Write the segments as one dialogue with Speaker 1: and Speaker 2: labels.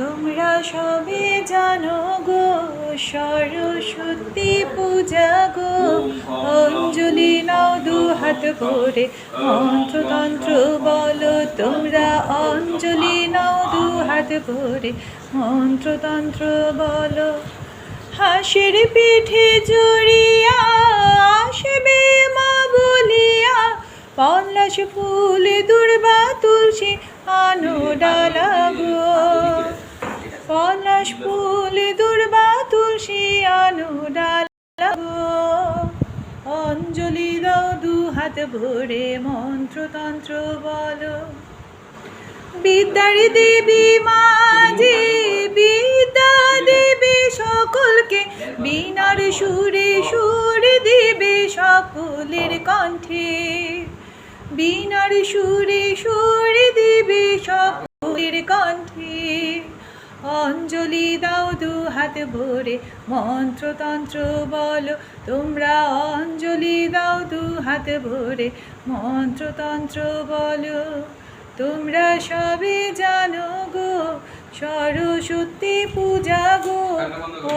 Speaker 1: তোমরা সবে জানো গো, সরস্বতী পূজা গো। অঞ্জলি নাও দু হাত ভরে মন্ত্রতন্ত্র বলো তোমরা। অঞ্জলি নাও দু হাত ভরে মন্ত্রতন্ত্র বলো। হাসির পিঠে জড়িয়া, আসবে মা বলিয়া, পলাশ ফুল পলাশ ফুল, দুর্বা তুলসী আনো ডালা অঞ্জলি দাও দু হাত ভরে, মন্ত্রতন্ত্র বলো। বিদ্যারি দেবী মাঝে, বিদ্যা দেবে সকলকে, বিনার সুরে সুরে দেবে সকলের কণ্ঠে। বিনার সুরে সুরে দেবে হাত ভরে মন্ত্রতন্ত্র বলো, তোমরা অঞ্জলি দাও দু হাত ভরে মন্ত্রতন্ত্র বলো। তোমরা সবে জানো গো, সরস্বতী পূজা গো,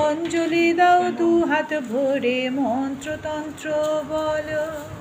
Speaker 1: অঞ্জলি দাও দু হাত ভরে মন্ত্রতন্ত্র বলো।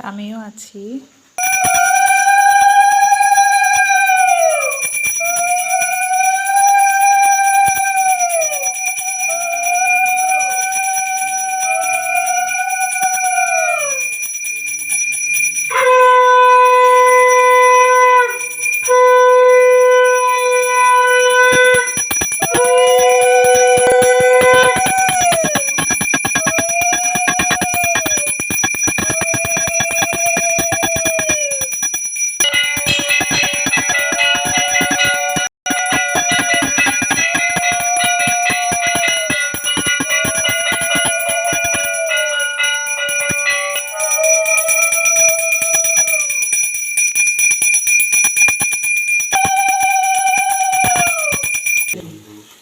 Speaker 1: আমিও আছি।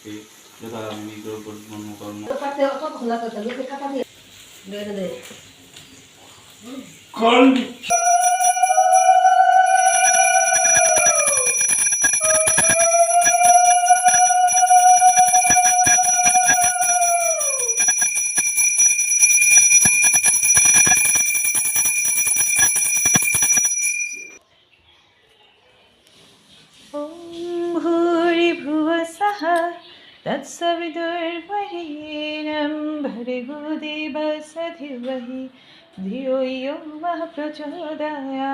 Speaker 2: পুরুষকে যথা বিগ্রহ কর্ম। কর্ম
Speaker 1: तत्सविदुर्वरेण्यं वही धियो यो वह प्रचोदया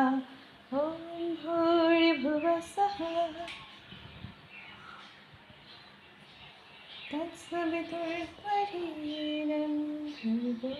Speaker 1: ॐ भूर्भुवसः। तत्सवितुर्वरेण्यं भर्गु